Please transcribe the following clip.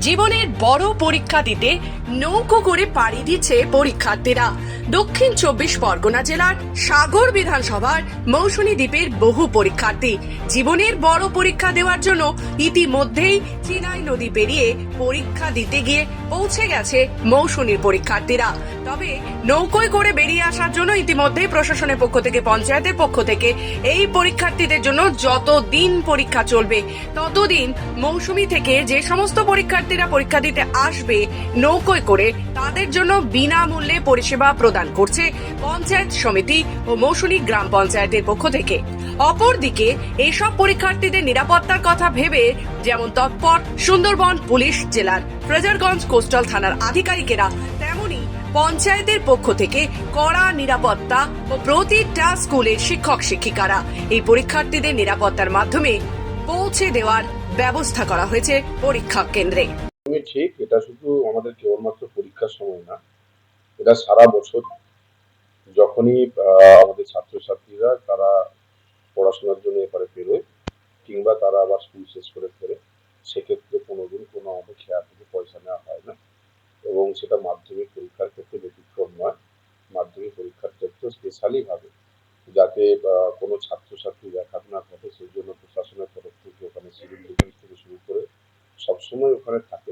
জীবনের বড় পরীক্ষা দিতে নৌকো করে পাড়ি দিচ্ছে পরীক্ষার্থীরা। দক্ষিণ চব্বিশ পরগনা জেলার সাগর বিধানসভার মৌসুমী দ্বীপের বহু পরীক্ষার্থী। জীবনের বড় পরীক্ষা দেওয়ার জন্য ইতিমধ্যেই চিনাই নদী পেরিয়ে পরীক্ষা দিতে গিয়ে পৌঁছে গেছে মৌসুমীর পরীক্ষার্থীরা। তবে নৌকোয় করে বেরিয়ে আসার জন্য ইতিমধ্যেই প্রশাসনের পক্ষ থেকে, পঞ্চায়েতের পক্ষ থেকে এই পরীক্ষার্থীদের জন্য যত দিন পরীক্ষা চলবে, ততদিন মৌসুমী থেকে যে সমস্ত পরীক্ষার্থীরা পরীক্ষা দিতে আসবে, নৌকোয় করে তাদের জন্য বিনামূল্যে পরিষেবা প্রদান করছে পঞ্চায়েত সমিতি ও মৌসুমী গ্রাম পঞ্চায়েতের পক্ষ থেকে। অপরদিকে এইসব পরীক্ষার্থীদের নিরাপত্তার কথা ভেবে যেমন তৎপর সুন্দরবন পুলিশ জেলার ফ্রেজারগঞ্জ কোস্টাল থানার আধিকারিকেরা, তেমনি পঞ্চায়েতের পক্ষ থেকে কড়া নিরাপত্তা ও প্রতিটা স্কুলের শিক্ষক শিক্ষিকারা এই পরীক্ষার্থীদের নিরাপত্তার মাধ্যমে পৌঁছে দেওয়ার ব্যবস্থা করা হয়েছে পরীক্ষা কেন্দ্রে। তুমি ঠিক, এটা শুধু আমাদের কেবলমাত্র পরীক্ষার সময় না, এটা সারা বছর যখনই আমাদের ছাত্রছাত্রীরা তারা পড়াশোনার জন্য এপারে ফেরোয় কিংবা তারা আবার স্কুল শেষ করে ফেরে, সেক্ষেত্রে কোনোদিন কোনো আমাদের খেয়া থেকে পয়সা নেওয়া হয় না এবং সেটা মাধ্যমিক পরীক্ষার ক্ষেত্রে ব্যতিক্রম নয়। মাধ্যমিক পরীক্ষার ক্ষেত্রে স্পেশালি ভাবে যাতে কোনো ছাত্রছাত্রী ব্যাঘাত না ঘটে, সেই জন্য প্রশাসনের তরফ থেকে ওখানে সিভিল ডিফেন্স থেকে শুরু করে সবসময় ওখানে থাকে